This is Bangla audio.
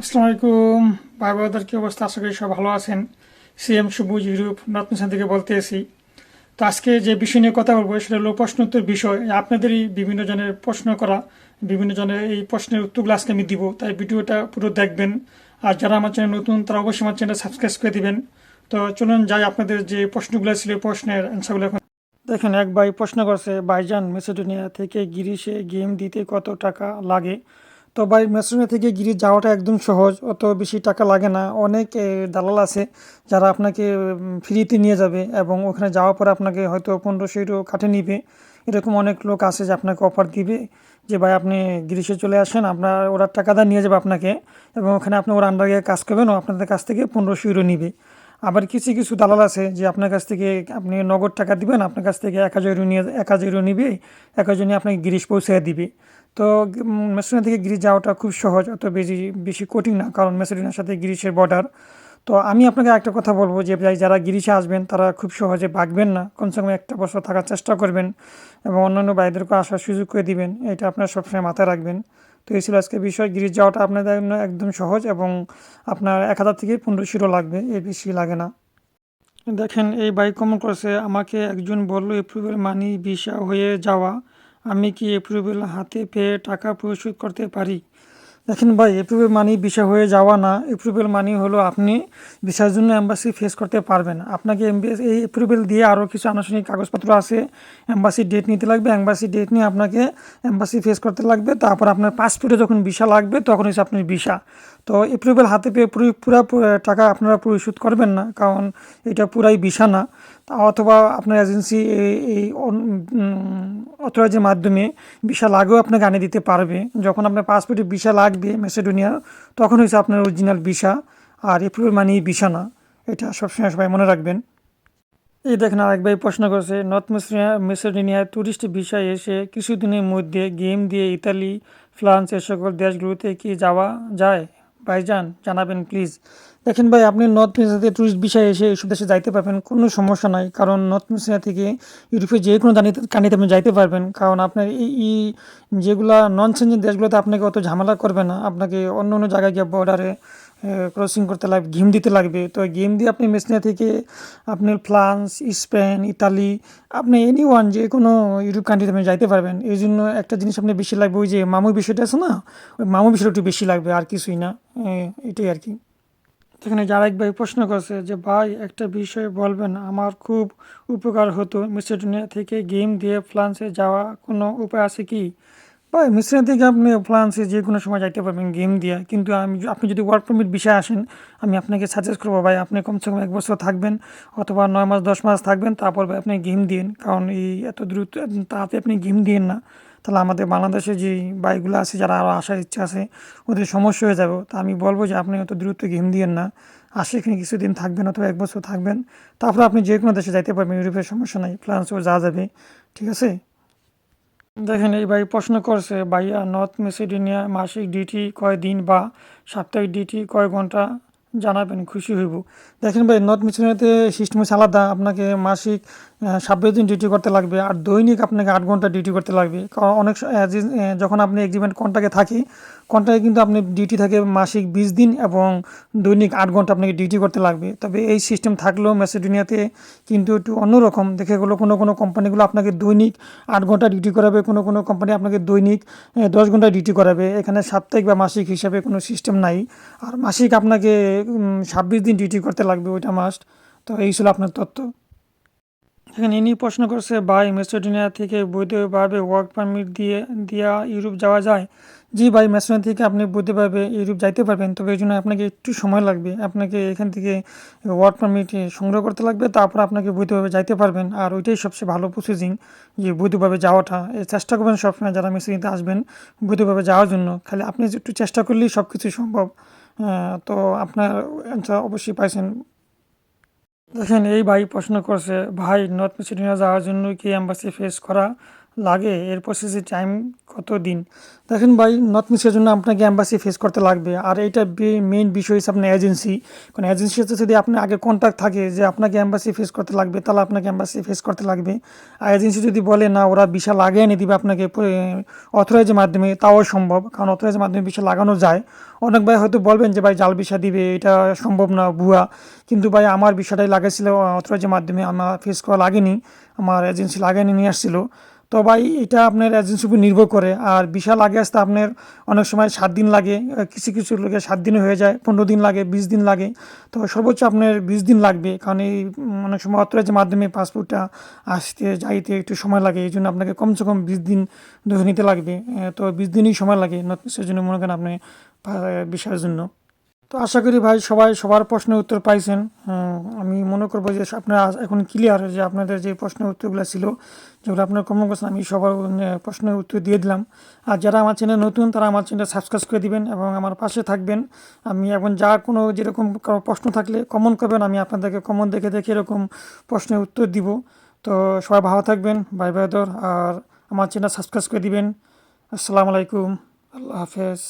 আসসালামু আলাইকুম ভাই বোনদের কি অবস্থা? আশা করি সব ভালো আছেন। সিএম সবুজ ইউরোপ নর্থ মিশন থেকে বলতে এসি। তো আজকে যে বিষয় নিয়ে কথা বলব, সেটা হলো প্রশ্নোত্তর বিষয়। আপনাদেরই বিভিন্ন জনের প্রশ্ন করা, বিভিন্ন জনের এই প্রশ্নের উত্তরগুলো আজকে আমি দিব। তাই ভিডিওটা পুরো দেখবেন। আর যারা আমার চ্যানেল নতুন, তারা অবশ্যই আমার চ্যানেল সাবস্ক্রাইব করে দিবেন। তো চলুন যাই আপনাদের যে প্রশ্নগুলো ছিল প্রশ্নের অ্যান্সারগুলো এখন। দেখেন, এক ভাই প্রশ্ন করছে, ভাইজান, মেসেডোনিয়া থেকে গিরিশে গেম দিতে কত টাকা লাগে? তো ভাই মেসেডোনিয়া থেকে গিরিশ যাওয়াটা একদম সহজ, অত বেশি টাকা লাগে না। অনেক দালাল আছে যারা আপনাকে ফ্রিতে নিয়ে যাবে এবং ওখানে যাওয়ার পর আপনাকে হয়তো পনেরোশো ইউরো কাঠে নিবে। এরকম অনেক লোক আছে যে আপনাকে অফার দিবে যে, ভাই, আপনি গ্রীষ্মে চলে আসেন, আপনার, ওরা টাকা দা নিয়ে যাবে আপনাকে এবং ওখানে আপনি ওর আন্ডারে কাজ করবেন, ও আপনাদের কাছ থেকে পনেরোশো ইউরো নিবে। আবার কিছু কিছু দালাল আছে যে, আপনার কাছ থেকে আপনি নগদ টাকা দিবেন, আপনার কাছ থেকে এক হাজার ইউরো নিয়ে, এক হাজার ইউরো নিবে, এক হাজার নিয়ে আপনাকে গ্রিস পৌঁছে দিবে। তো মেসিডোনিয়া থেকে গ্রিস যাওয়াটা খুব সহজ, অত বেশি বেশি কঠিন না, কারণ মেসিডোনিয়ার সাথে গ্রিসের বর্ডার তো আমি আপনাকে একটা কথা বলব যে যারা গিরিশে আসবেন, তারা খুব সহজে ভাগবেন না। কমসে কম একটা বছর থাকার চেষ্টা করবেন এবং অন্যান্য বাইদেরকে আসার সুযোগ করে দিবেন। এটা আপনার সবসময় মাথায় রাখবেন। তো এই ছিল আজকে বিষয়। গিরিশ যাওয়াটা আপনাদের জন্য একদম সহজ এবং আপনার এক হাজার থেকে পনেরোশোরও লাগবে এর বেশি লাগে না। দেখেন, এই বাইক কমন করছে আমাকে একজন বলল এপ্রুভেল মানি ভিসা হয়ে যাওয়া। আমি কি এপ্রুভেল হাতে পেয়ে টাকা পরিশোধ করতে পারি? দেখেন ভাই এপ্রুভেল মানি ভিসা হয়ে যাওয়া না। এপ্রুভেল মানি হলো আপনি ভিসার জন্য এম্বাসি ফেস করতে পারবেন। আপনাকে এমবিএস এই এপ্রুভেল দিয়ে আরও কিছু আনুষ্ঠানিক কাগজপত্র আছে। এম্বাসি ডেট নিতে লাগবে। এম্বাসি ডেট নিয়ে আপনাকে এম্বাসি ফেস করতে লাগবে। তারপর আপনার পাসপোর্টে যখন ভিসা লাগবে, তখন হচ্ছে আপনার ভিসা তো এপ্রুভেল হাতে পেয়ে পুরো টাকা আপনারা পরিশোধ করবেন না, কারণ এটা পুরাই ভিসা না। অথবা আপনার এজেন্সি এই অথরাইজের মাধ্যমে ভিসা লাগেও আপনাকে আনিয়ে দিতে পারবে। যখন আপনার পাসপোর্টে ভিসা লাগবে মেসেডোনিয়ার তখন হয়েছে আপনার অরিজিনাল ভিসা আর এপ্রুভেল মানি ভিসা না। এটা সবসময় সবাই মনে রাখবেন। এই দেখেন আরেক ভাই প্রশ্ন করছে, নর্থ মেসিডোনিয়া মেসিডোনিয়ার ট্যুরিস্ট ভিসায় এসে কিছুদিনের মধ্যে গেম দিয়ে ইতালি, ফ্রান্স, এ সকল দেশগুলোতে কি যাওয়া যায়? ভাইজান, জানাবেন প্লিজ দেখেন ভাই, আপনি নর্থ মেসিডোনিয়া ট্যুরিস্ট বিষয়ে এসে এইসব দেশে যাইতে পারবেন, কোনো সমস্যা নাই। কারণ নর্থ মেসিডোনিয়া থেকে ইউরোপে যে কোনো কানিতে আপনি যাইতে পারবেন। কারণ আপনার এই যেগুলো নন সেঞ্জিন দেশগুলোতে আপনাকে অত ঝামেলা করবে না। আপনাকে অন্য অন্য জায়গায় গিয়ে বর্ডারে ক্রসিং করতে লাগবে গেম দিতে লাগবে। তো গেম দিয়ে আপনি মেসিনিয়া থেকে আপনি ফ্রান্স স্পেন ইতালি আপনি এনি ওয়ান যে কোনো ইউরোপ কান্ট্রিতে আপনি যাইতে পারবেন। এই জন্য একটা জিনিস আপনি বেশি লাগবে, ওই যে মামু বিষয়টা আছে না, ওই মামু বিষয়টা একটু বেশি লাগবে, আর কিছুই না। এটাই আর কি। এখানে এক ভাই প্রশ্ন করছে যে, ভাই, একটা বিষয় বলবেন, আমার খুব উপকার হতো মিসেডোনিয়া থেকে গেম দিয়ে ফ্রান্সে যাওয়া, কোনো উপায় আছে কি? ভাই মিসেডোনিয়া থেকে আপনি ফ্রান্সে যে কোনো সময় যাইতে পারবেন গেম দিয়ে। কিন্তু আমি আপনি যদি ওয়ার্ক পারমিট বিষয়ে আসেন, আমি আপনাকে সাজেস্ট করব, ভাই, আপনি কমসে কম এক বছর থাকবেন অথবা নয় মাস, দশ মাস থাকবেন, তারপর ভাই আপনি গেম দিন কারণ এই এত দ্রুত তাতে আপনি গেম দিন না। তাহলে আমাদের বাংলাদেশে যে বাইকগুলো আছে, যারা আরও আসার ইচ্ছা আছে, ওদের সমস্যা হয়ে যাবে। তা আমি বলব যে আপনি অত দ্রুত গেম দিয়েন না। আসে এখানে কিছুদিন থাকবেন অথবা এক বছর থাকবেন। তারপর আপনি যে কোনো দেশে যাইতে পারবেন ইউরোপের সমস্যা নাই। ফ্রান্সও যাওয়া যাবে। ঠিক আছে? দেখেন, এই ভাই প্রশ্ন করছে, ভাইয়া, নর্থ মেসিডোনিয়া মাসিক ডিটি কয় দিন বা সাপ্তাহিক ডিটি কয় ঘণ্টা জানাবেন? খুশি হইব। দেখেন ভাই, নর্থ মেসিডোনিয়াতে সিস্টেম আলাদা। আপনাকে মাসিক সাব্বিশ দিন ডিউটি করতে লাগবে আর দৈনিক আপনাকে আট ঘণ্টা ডিউটি করতে লাগবে। কারণ অনেক যখন আপনি এগ্রিমেন্ট কন্ট্রাক্টে থাকি কন্ট্রাক্টে কিন্তু আপনি ডিউটি থাকে মাসিক বিশ দিন এবং দৈনিক আট ঘণ্টা আপনাকে ডিউটি করতে লাগবে। তবে এই সিস্টেম থাকলেও মেসিডোনিয়াতে কিন্তু একটু অন্যরকম। দেখে গেলো কোনো কোনো কোম্পানিগুলো আপনাকে দৈনিক আট ঘণ্টা ডিউটি করাবে, কোনো কোনো কোম্পানি আপনাকে দৈনিক দশ ঘণ্টা ডিউটি করাবে। এখানে সাপ্তাহিক বা মাসিক হিসাবে কোনো সিস্টেম নাই। আর মাসিক আপনাকে ছাব্বিশ দিন ডিউটি করতে লাগবে, ওইটা মাস্ট তো এই ছিল আপনার তথ্য। এখানে ইনি প্রশ্ন করছে, ভাই মেসিডোনিয়া থেকে বৈধভাবে ওয়ার্ক পারমিট দিয়ে, দিয়া ইউরোপ যাওয়া যায়? জি ভাই মেসিডোনিয়া থেকে আপনি বৈধভাবে ইউরোপ যাইতে পারবেন, তবে এই জন্য আপনাকে একটু সময় লাগবে। আপনাকে এখান থেকে ওয়ার্ক পারমিট সংগ্রহ করতে লাগবে, তারপর আপনাকে বৈধভাবে যাইতে পারবেন। আর ওইটাই সবচেয়ে ভালো প্রসেসিং যে বৈধভাবে যাওয়াটা। চেষ্টা করবেন সবসময় যারা মেসিডোনিয়াতে আসবেন বৈধভাবে যাওয়ার জন্য। খালি আপনি একটু চেষ্টা করলেই সব কিছু সম্ভব তো আপনার অ্যান্সার অবশ্যই পাইছেন। দেখেন এই ভাই প্রশ্ন করছে ভাই নর্থ মেসিডোনিয়া যাওয়ার জন্য কি অ্যাম্বাসি ফেস করা লাগে, এর প্রসেসে টাইম কত দিন? দেখেন ভাই নর্থ মিসের জন্য আপনাকে অ্যাম্বাসি ফেস করতে লাগবে। আর এইটা মেইন বিষয় হচ্ছে আপনার এজেন্সি কারণ এজেন্সির সাথে যদি আপনার আগে কন্ট্যাক্ট থাকে যে আপনাকে অ্যাম্বাসি ফেস করতে লাগবে, তাহলে আপনাকে অ্যাম্বাসি ফেস করতে লাগবে। আর এজেন্সি যদি বলে, না, ওরা বিশা লাগিয়ে এনে দিবে আপনাকে অথরাইজের মাধ্যমে, তাও সম্ভব। কারণ অথরাইজের মাধ্যমে বিশা লাগানো যায়। অনেক ভাই হয়তো বলবেন যে, ভাই, জাল বিশা দিবে, এটা সম্ভব না, ভুয়া। কিন্তু ভাই, আমার বিষয়টাই লাগাইছিল অথরাইজের মাধ্যমে, আমার ফেস করা লাগেনি। আমার এজেন্সি লাগাইনি নিয়ে আসছিল। তো ভাই, এটা আপনার এজেন্সির উপর নির্ভর করে। আর বিশাল আগে আসতে আপনার অনেক সময় সাত দিন লাগে কিছু কিছু লোকে সাত দিনে হয়ে যায়, পনেরো দিন লাগে, বিশ দিন লাগে। তো সর্বোচ্চ আপনার বিশ দিন লাগবে, কারণ এই অনেক সময় অথরাইজের মাধ্যমে পাসপোর্টটা আসতে, যাইতে একটু সময় লাগে, এই জন্য আপনাকে কমসে কম বিশ দিন ধরে নিতে লাগবে। তো বিশ দিনই সময় লাগে নর্থ ইস্টের জন্য মনে করেন আপনি বিষয়ের জন্য। তো আশা করি ভাই সবাই সবার প্রশ্নের উত্তর পাইছেন। আমি মনে করব যে আপনারা এখন ক্লিয়ার যে আপনাদের যে প্রশ্নের উত্তরগুলো ছিল, যেগুলো আপনার কমন করছেন, আমি সবার প্রশ্নের উত্তর দিয়ে দিলাম। আর যারা আমার চ্যানেল নতুন, তারা আমার চ্যানেল সাবস্ক্রাইব করে দিবেন এবং আমার পাশে থাকবেন। আমি এখন যা কোনো যেরকম প্রশ্ন থাকলে কমন করবেন, আমি আপনাদেরকে কমন দেখে দেখে এরকম প্রশ্নের উত্তর দিব। তো সবাই ভালো থাকবেন বাই বাই দর, আর আমার চ্যানেল সাবস্ক্রাইব করে দিবেন। আসসালামু আলাইকুম, আল্লাহ হাফেজ।